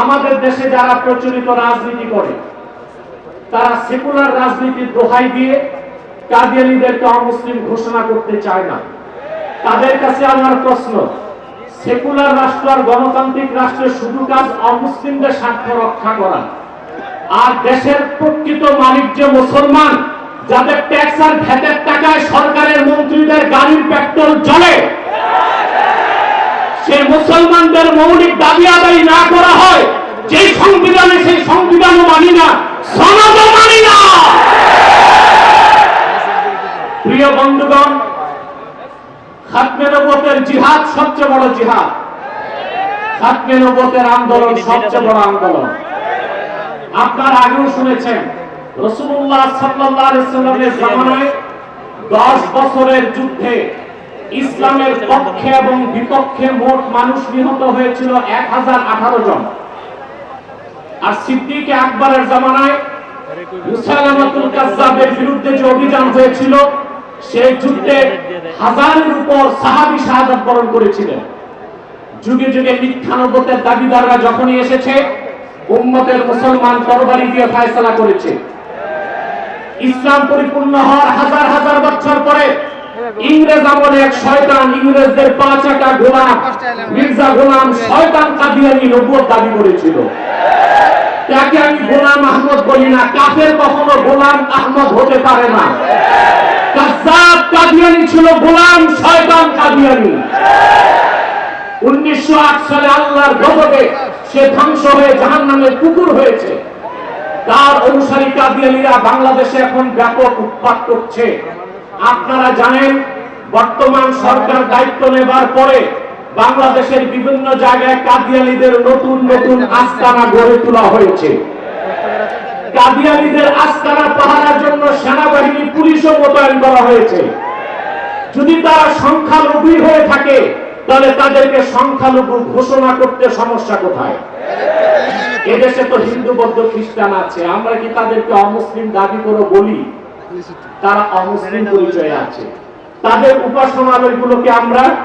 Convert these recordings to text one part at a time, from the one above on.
আমাদের দেশে যারা প্রচলিত রাজনীতি করে, তারা সেকুলার রাজনীতির দোহাই দিয়ে কাদিয়ানিদেরকে অমুসলিম ঘোষণা করতে চায় না। তাদের কাছে আমার প্রশ্ন, সেকুলার রাষ্ট্র আর গণতান্ত্রিক রাষ্ট্রের শুধু কাজ অমুসলিমদের স্বার্থ রক্ষা করা, আর দেশের প্রকৃত মালিক যে মুসলমান, যাদের ট্যাক্স আর ভ্যাটের টাকায় সরকারের মন্ত্রীদের গাড়ির পেট্রোল সেই মুসলমানদের মৌলিক দাবি আদায় না করা হয়, যেই সংবিধানে সেই সংবিধানও মানি না মানি না। প্রিয় বন্ধুগণ জিহাদ সবচেয়ে বড় জিহাদ। আন্দোলন সবচেয়ে বড় আন্দোলন। আপনার আগেও শুনেছেন রসুল্লাহ সাল্লামের জামানায় দশ বছরের যুদ্ধে ইসলামের পক্ষে এবং বিপক্ষে মোট মানুষ নিহত হয়েছিল এক হাজার আঠারো জন। আর সিদ্দিক আকবরের জামানায় বিরুদ্ধে যে অভিযান হয়েছিল, সেই যুদ্ধে হাজারের উপর সাহাবি শাহাদাত বরণ করেছিলেন। যুগে যুগে মিথ্যানবতের দাবিদাররা যখনই এসেছে, উম্মতের মুসলমান তরবারি দিয়ে ফায়সালা করেছে। ইসলাম পরিপূর্ণ হওয়ার হাজার হাজার বছর পরে ইংরেজ আমলে এক শয়তান ইংরেজদের পাঁচ একা গোলাম। মির্জা গোলাম শয়তান কাদিয়ানি নবুয়ত দাবি করেছিল। তাকে আমি গোলাম আহমদ বলি না কাফের কখনো গোলাম আহমদ হতে পারে না। কাদিয়ানি ছিল গোলাম শয়তান কাদিয়ানি। উনিশশো আট সালে আল্লাহর গজবে সে ধ্বংস হয়ে জাহান নামের কুকুর হয়েছে। তার অনুসারী কাদিয়ানিরা বাংলাদেশে এখন ব্যাপক উৎপাত করছে। আপনারা জানেন, বর্তমান সরকার দায়িত্ব নেবার পরে বাংলাদেশের বিভিন্ন জায়গায় কাদিয়ালিদের নতুন নতুন আস্তানা গড়ে তোলা হয়েছে। কাদিয়ালিদের আস্তানা পাহারার জন্য সেনাবাহিনী, পুলিশও মোতায়েন করা হয়েছে। যদি তারা সংখ্যালঘু হয়ে থাকে, তাহলে তাদেরকে সংখ্যালঘু ঘোষণা করতে সমস্যা কোথায়? এদেশে তো হিন্দু, বৌদ্ধ, খ্রিস্টান আছে। আমরা কি তাদেরকে অমুসলিম দাবি করে বলি? তারা অমুসলিম পরিচয়ে আছে। তাদের আমরা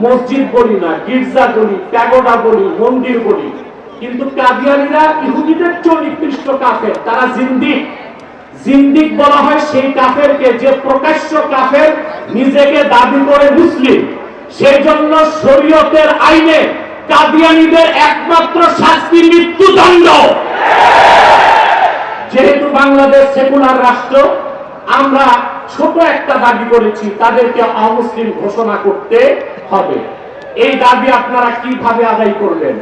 মসজিদ বলি না, গির্জা প্যাগোডা বলি, মন্দির বলি। কিন্তু কাদিয়ানিরা ইহুদিদের নিকৃষ্ট কাফের। তারা জিন্দিক। জিন্দিক বলা হয় সেই কাফেরকে যে প্রকাশ্য কাফের নিজেকে দাবি করে মুসলিম। সেই জন্য শরীয়তের আইনে কাদিয়ানিদের একমাত্র শাস্তি মৃত্যুদণ্ড। যেহেতু বাংলাদেশ সেকুলার রাষ্ট্র, আমরা ছোট একটা দাবি করেছি, তাদেরকে অমুসলিম ঘোষণা করতে হবে। এই দাবি আপনারা কীভাবে আদায় করবেন?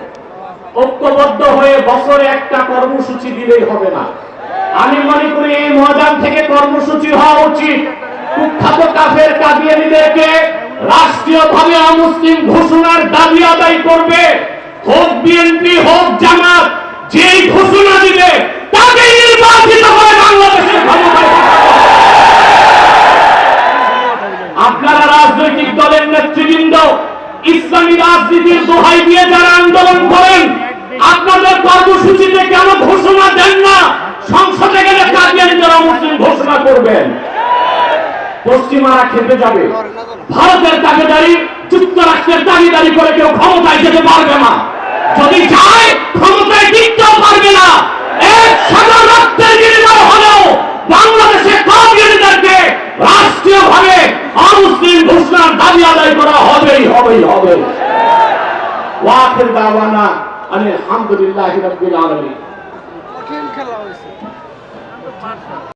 ঐক্যবদ্ধ হয়ে বছরে একটা কর্মসূচি দিলেই হবে না। আমি মনে করি এই ময়দান থেকে কর্মসূচি হওয়া উচিত। কুখ্যাত কাফের কাদিয়ানিদেরকে রাষ্ট্রীয়ভাবে অমুসলিম ঘোষণার দাবি আদায় করবে। হোক বিএনপি, হোক জামাত, যেই ঘোষণা দিবে তাকে নির্বাচিত করে আপনারা রাজনৈতিক দলের নেতৃবৃন্দ, ইসলামী রাজনীতির দোহাই দিয়ে যারা আন্দোলন করেন, আপনাদের কর্মসূচিতে কেন ঘোষণা দেন না? সংসদে গেলে কাদিয়ানিদের মুসলিম ঘোষণা করবেন। পশ্চিমারা খেতে যাবে। ভারতের দাবিদারি যুক্তরাষ্ট্রের দাবিদারি করে কেউ ক্ষমতায় যেতে পারবে না। যদি যায় ক্ষমতায় টিকতেও পারবে না এক সাদা রক্তের বিনিময় হলেও বাংলাদেশে কাদিয়ানিদেরকে রাষ্ট্রীয়ভাবে অমুসলিম ঘোষণার দাবি আদায় করা হবেই হবে ওয়াখির দাওয়ানা আলহামদুলিল্লাহ রাব্বিল আলামিন।